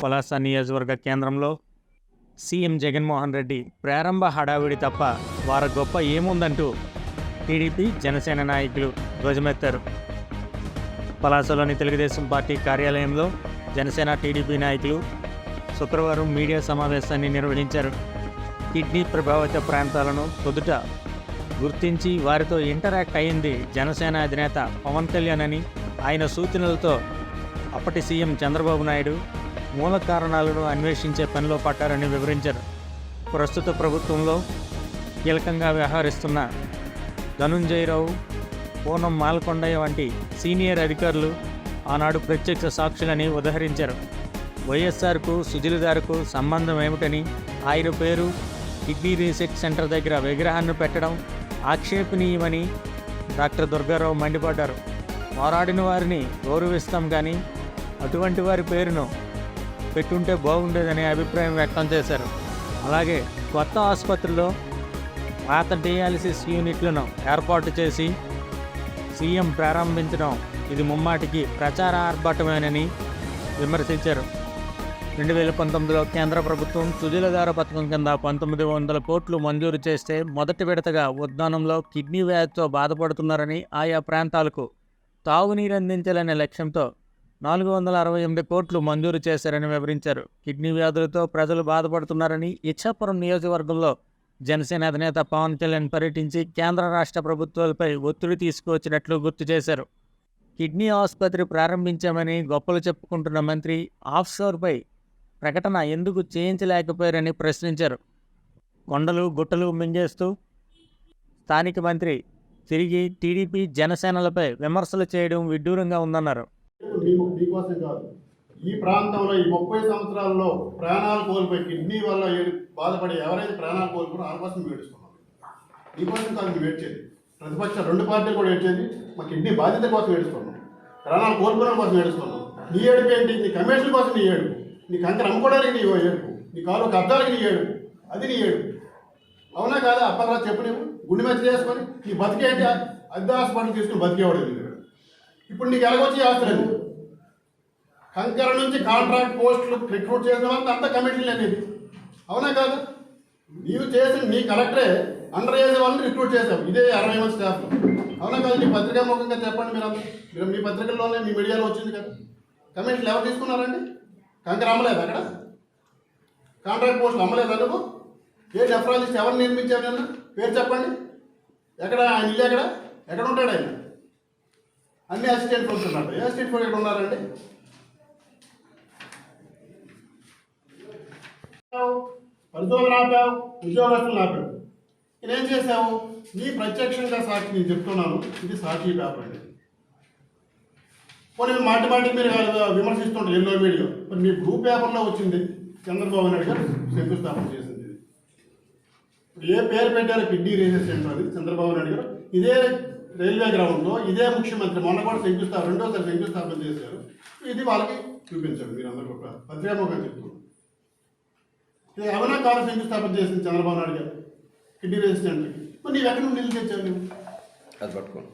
పలాస నియోజకవర్గ కేంద్రంలో సీఎం జగన్మోహన్ రెడ్డి ప్రారంభ హడావిడి తప్ప వారి గొప్ప ఏముందంటూ టీడీపీ జనసేన నాయకులు ధ్వజమెత్తారు. పలాసలోని తెలుగుదేశం పార్టీ కార్యాలయంలో జనసేన టీడీపీ నాయకులు శుక్రవారం మీడియా సమావేశాన్ని నిర్వహించారు. కిడ్నీ ప్రభావిత ప్రాంతాలను తొదుట గుర్తించి వారితో ఇంటరాక్ట్ అయింది జనసేన అధినేత పవన్ కళ్యాణ్ అని ఆయన సూచనలతో అప్పటి సీఎం చంద్రబాబు నాయుడు మూల కారణాలను అన్వేషించే పనిలో పట్టారని వివరించారు. ప్రస్తుత ప్రభుత్వంలో కీలకంగా వ్యవహరిస్తున్న ధనుంజయరావు పూనం మాల్కొండయ్య వంటి సీనియర్ అధికారులు ఆనాడు ప్రత్యక్ష సాక్షులని ఉదహరించారు. వైఎస్ఆర్కు సుజిలదార్కు సంబంధం ఏమిటని ఆయన పేరు కిడ్నీ రీసెర్చ్ సెంటర్ దగ్గర విగ్రహాన్ని పెట్టడం ఆక్షేపణీయమని డాక్టర్ దుర్గారావు మండిపడ్డారు. పోరాడిన వారిని గౌరవిస్తాం కానీ అటువంటి వారి పేరును పెట్టుంటే బాగుండేదని అభిప్రాయం వ్యక్తం చేశారు. అలాగే కొత్త ఆసుపత్రిలో పాత డయాలసిస్ యూనిట్లను ఏర్పాటు చేసి సీఎం ప్రారంభించడం ఇది ముమ్మాటికి ప్రచార ఆర్భాటమేనని విమర్శించారు. రెండు వేల పంతొమ్మిదిలో కేంద్ర ప్రభుత్వం సుజలధార పథకం కింద పంతొమ్మిది వందల కోట్లు మంజూరు చేస్తే మొదటి విడతగా ఉద్దానంలో కిడ్నీ వ్యాధితో బాధపడుతున్నారని ఆయా ప్రాంతాలకు తాగునీరు అందించాలనే లక్ష్యంతో నాలుగు వందల అరవై ఎనిమిది కోట్లు మంజూరు చేశారని వివరించారు. కిడ్నీ వ్యాధులతో ప్రజలు బాధపడుతున్నారని ఇచ్చాపురం నియోజకవర్గంలో జనసేన అధినేత పవన్ కళ్యాణ్ పర్యటించి కేంద్ర రాష్ట్ర ప్రభుత్వాలపై ఒత్తిడి తీసుకువచ్చినట్లు గుర్తు చేశారు. కిడ్నీ ఆసుపత్రి ప్రారంభించామని గొప్పలు చెప్పుకుంటున్న మంత్రి ఆఫ్షోర్పై ప్రకటన ఎందుకు చేయించలేకపోయారని ప్రశ్నించారు. కొండలు గుట్టలు మింగేస్తూ స్థానిక మంత్రి తిరిగి టీడీపీ జనసేనలపై విమర్శలు చేయడం విడ్డూరంగా ఉందన్నారు. ఈ ప్రాంతంలో ఈ ముప్పై సంవత్సరాల్లో ప్రాణాలు కోల్పోయి కిడ్నీ వల్ల బాధపడి ఎవరైతే ప్రాణాలు కోల్పోయారో వాళ్ళ కోసం మేము ఏడుస్తున్నాం మీకోసం కాదు ఏడ్చేది. ప్రతిపక్ష రెండు పార్టీలు కూడా ఏడ్చేది మా కిడ్నీ బాధ్యత కోసం ఏడుస్తున్నాం. ప్రాణాలు కోల్పోవడం కోసం ఏడుస్తున్నాం. నీ ఏడుపు ఏంటి? నీ కమిషన్ కోసం నీ ఏడుపు. నీ కంకర అమ్ముకోవడానికి నీ ఏడుపు నీ కాలు కబ్జాలకి నీ ఏడుపు అది నీ ఏడుపు అవునా కాదా? అప్పలా చెప్పు నువ్వు గుండె మెచ్చ చేసుకొని నీ బతికేంటి? అద్దె హాస్పిటల్ తీసుకుని బతికేవాడు ఇప్పుడు నీకు ఎలాగొచ్చి ఆస్తులేదు కంకర నుంచి కాంట్రాక్ట్ పోస్టులు రిక్రూట్ చేసిన వాళ్ళకి అంత కమిషన్లు అనేది అవునా కాదు? నీవు చేసిన నీ కలెక్టరే అండర్ ఏజ్ వాళ్ళని రిక్రూట్ చేసావు ఇదే అరవై మంది స్టాఫ్. అవునా కాదు? నీ పత్రికా ముఖంగా చెప్పండి మీరు మీరు మీ పత్రికల్లోనే మీ మీడియాలో వచ్చింది కదా. కమిషన్లు ఎవరు తీసుకున్నారండి? కంకర అమ్మలేదు అక్కడ? కాంట్రాక్ట్ పోస్టులు అమ్మలేదా నువ్వు? ఏ నెఫ్రాలజిస్ట్ ఎవరు నిర్మించారు నేను పేరు చెప్పండి. ఎక్కడ? ఆయన ఇల్లు ఎక్కడ? ఎక్కడ ఉంటాడు ఆయన? అన్ని అసిస్టెంట్ ఫోర్స్ ఉన్నారు. ఏ అసిస్టెంట్ ఫోర్స్ ఎక్కడ ఉన్నారండి? పరిశోధన ఆపావు. ఉద్యోగస్తులను ఆపావు. నేనేం చేశావు? నీ ప్రత్యక్షంగా సాక్షి నేను చెప్తున్నాను. ఇది సాక్షి పేపర్ అండి. పోనీ మాటి మాటి మీరు విమర్శిస్తుంటారు ఎన్నో వీడియో. మరి మీ గ్రూప్ పేపర్లో వచ్చింది చంద్రబాబు నాయుడు గారు శంకుస్థాపన చేసింది. ఏ పేరు పెట్టారో? కిడ్నీ రీసెర్చ్ సెంటర్ అది చంద్రబాబు నాయుడు గారు. ఇదే రైల్వే గ్రౌండ్లో ఇదే ముఖ్యమంత్రి మొన్న కూడా శంకుస్థాపన రెండోసారి శంకుస్థాపన చేశారు. ఇది వాళ్ళకి చూపించండి మీరు అందరూ కూడా పత్రికాముఖంగా చెప్తున్నారు. ఇది అవునా కాదు శంకుస్థాపన చేసింది చంద్రబాబు నాయుడు గారు కిడ్నీ రీసెర్చ్ సెంటర్కి? మరి నీవు ఎక్కడి నుండి నిధులు తెచ్చావు నువ్వు అది పట్టుకోండి.